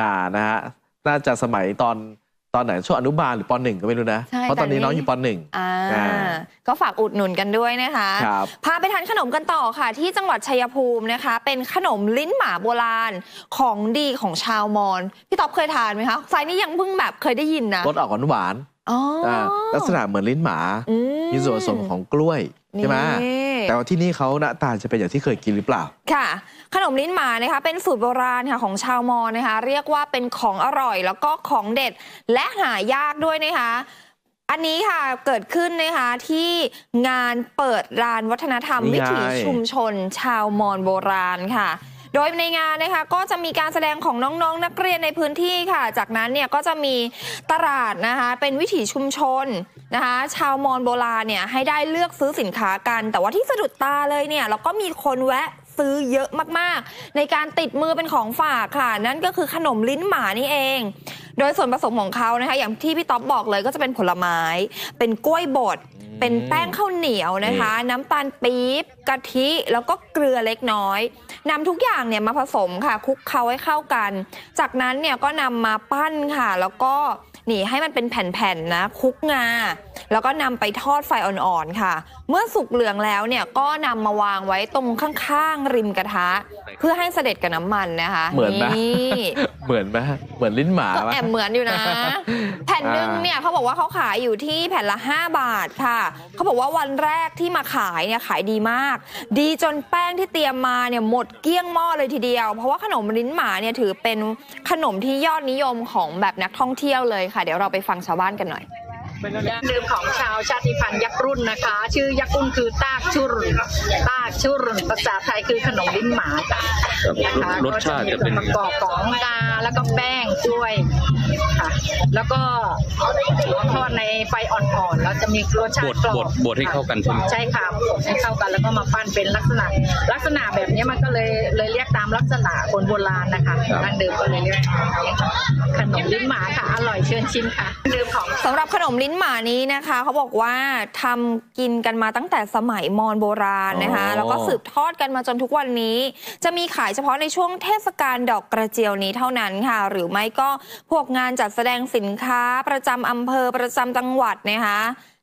อ่านะฮะน่าจะสมัยตอนตอนไหนช่วงอนุบาลหรือปหนึ่งก็ไม่รู้นะใช่เพราะตอนนี้แต่นี่น้องอยู่ปหนึ่งอ่าอ่าก็ฝากอุดหนุนกันด้วยนะคะครับพาไปทานขนมกันต่อค่ะ ที่จังหวัดชัยภูมินะคะ เป็นขนมลิ้นหมาโบราณของดีของชาวมอญพี่ต๊อบเคยทานไหมคะไซนี่ยังเพิ่งแบบเคยได้ยินนะรสออกหวานอ๋อๆอ่าลักษณะเหมือนลิ้นหมาอืมีส่วนผสมของกล้วยใช่ไหมนี่ แต่ว่าที่นี่เขาหน้าตาจะเป็นอย่างที่เคยกินหรือเปล่า ค่ะ ขนมลิ้นหมานะคะเป็นสูตรโบราณค่ะของชาวมอญนะคะ เรียกว่าเป็นของอร่อยแล้วก็ของเด็ดและหายากด้วยนะคะอันนี้ค่ะเกิดขึ้นนะคะที่งานเปิดลานวัฒนธรรมนี่วิไงถีชุมชนชาวมอญโบราณค่ะ โดยในงานนะคะก็จะมีการแสดงของน้องๆนักเรียนในพื้นที่ค่ะ จากนั้นเนี่ยก็จะมีตลาดนะคะเป็นวิถีชุมชนนะคะชาวมอญโบราณเนี่ยให้ได้เลือกซื้อสินค้ากัน แต่ว่าที่สะดุดตาเลยเนี่ยแล้วก็มีคนแวะซื้อเยอะมากๆ ในการติดมือเป็นของฝากค่ะ นั่นก็คือขนมลิ้นหมานี่เอง โดยส่วนผสมของเขานะคะ อย่างที่พี่ต๊อบบอกเลยก็จะเป็นผลไม้ เป็นกล้วยบด เป็นแป้งข้าวเหนียวนะคะ น้ำตาลปี๊บกะทิแล้วก็เกลือเล็กน้อยนำทุกอย่างเนี่ยมาผสมค่ะคลุกเคล้าให้เข้ากัน จากนั้นเนี่ยก็นำมาปั้นค่ะ แล้วก็ นี่ให้มันเป็นแผ่นๆนะคลุกงา แล้วก็นำไปทอดไฟอ่อนๆค่ะ เมื่อสุกเหลืองแล้วเนี่ยก็นำมาวางไว้ตรงข้างๆริมกระทะ เพื่อให้เสด็จกับน้ำมันนะคะเหมือนไหมนี่เหมือนไหมเหมือนลิ้นหมาก็ไหมแอบเหมือนอยู่นะ แผ่นหนึ่งเนี่ยเขาบอกว่าเขาขายอยู่ที่แผ่นละ 5 บาทค่ะเขาบอกว่าวันแรกที่มาขายเนี่ยขายดีมาก ดีจนแป้งที่เตรียมมาเนี่ยหมดเกลี้ยงหม้อเลยทีเดียว เพราะว่าขนมลิ้นหมาเนี่ยถือเป็นขนมที่ยอดนิยมของแบบนักท่องเที่ยวเลยค่ะเดี๋ยวเราไปฟังชาวบ้านกันหน่อยดั้งเดิมของชาวชาติพันธุ์ยักษ์รุ่นนะคะ ชื่อยักษ์รุ่นคือตากชุรุนตากชุรุนภาษาไทยคือขนมลิ้นหมาค่ะครับนะคะรสชาติจะเป็นก็มีส่วนประกอบของกาแล้วก็แป้งกล้วย ค่ะ แล้วก็ทอดในไฟอ่อนๆแล้วจะมีรสชาบติดกรอบบดบดให้เข้ากันใช่ไหมใช่ค่ะบดให้เข้ากันแล้วก็มาปั้นเป็นลักษณะ ลักษณะแบบนี้มันก็เลยเลยเรียกตามลักษณะคนโบราณนะคะดั้งเดิมก็เลยเรียกขนมลิ้นหมาค่ะอร่อยเชิญชิมค่ะดั้งเดิมของสำหรับขนมลิ้นหมานี้นะคะ เขาบอกว่าทำกินกันมาตั้งแต่สมัยมอญโบราณนะคะ อ๋อ แล้วก็สืบทอดกันมาจนทุกวันนี้ จะมีขายเฉพาะในช่วงเทศกาลดอกกระเจียวนี้เท่านั้นค่ะ หรือไม่ก็พวกงานจัดแสดงสินค้าประจำอำเภอประจำจังหวัดนะคะ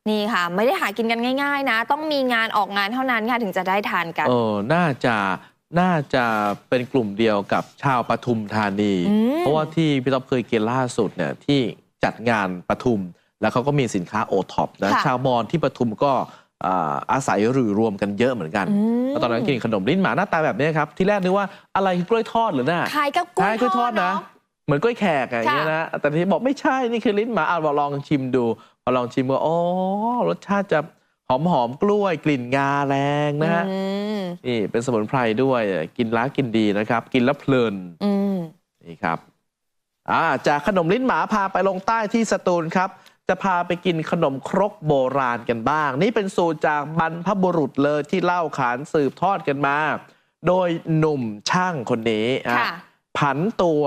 นี่ค่ะ ไม่ได้หากินกันง่าย ๆ นะ ต้องมีงานออกงานเท่านั้นค่ะถึงจะได้ทานกันเออน่าจะน่าจะเป็นกลุ่มเดียวกับชาวปทุมธานีอืมเพราะว่าที่พี่ต๊อบเคยกินล่าสุดเนี่ยที่จัดงานปทุม แล้วเขาก็มีสินค้าโอท็อปนะค่ะชาวมอญที่ปทุมก็อ่าอาศัยหรือรวมกันเยอะเหมือนกันอืมแล้วตอนนั้นกินขนมลิ้นหมาหน้าตาแบบนี้ครับ ที่แรกนึกว่าอะไรคือกล้วยทอดหรือน่ะขายกับกล้วยใช่กล้วยทอดนะ เาเหมือนกล้วยแขกอะไรอย่างเงี้ยนะ แต่ที่บอกไม่ใช่นี่คือลิ้นหมาอะบอกลองชิมดูพอลองชิมก็อ๋อรสชาติจะหอมหอมๆกล้วยกลิ่นงาแรงนะฮะอืมนี่เป็นสมุนไพรด้วยกินล้ากินดีนะครับ กินแล้วเพลินอืมนี่ครับอ่าจากขนมลิ้นหมาพาไปลงใต้ที่สตูลครับ จะพาไปกินขนมครกโบราณกันบ้าง นี่เป็นสูตรจากบรรพบุรุษเลยที่เล่าขานสืบทอดกันมา โดยหนุ่มช่างคนนี้อะค่ะผันตัว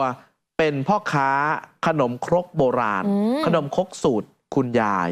เป็นพ่อค้าขนมครกโบราณอืมขนมครกสูตรคุณยาย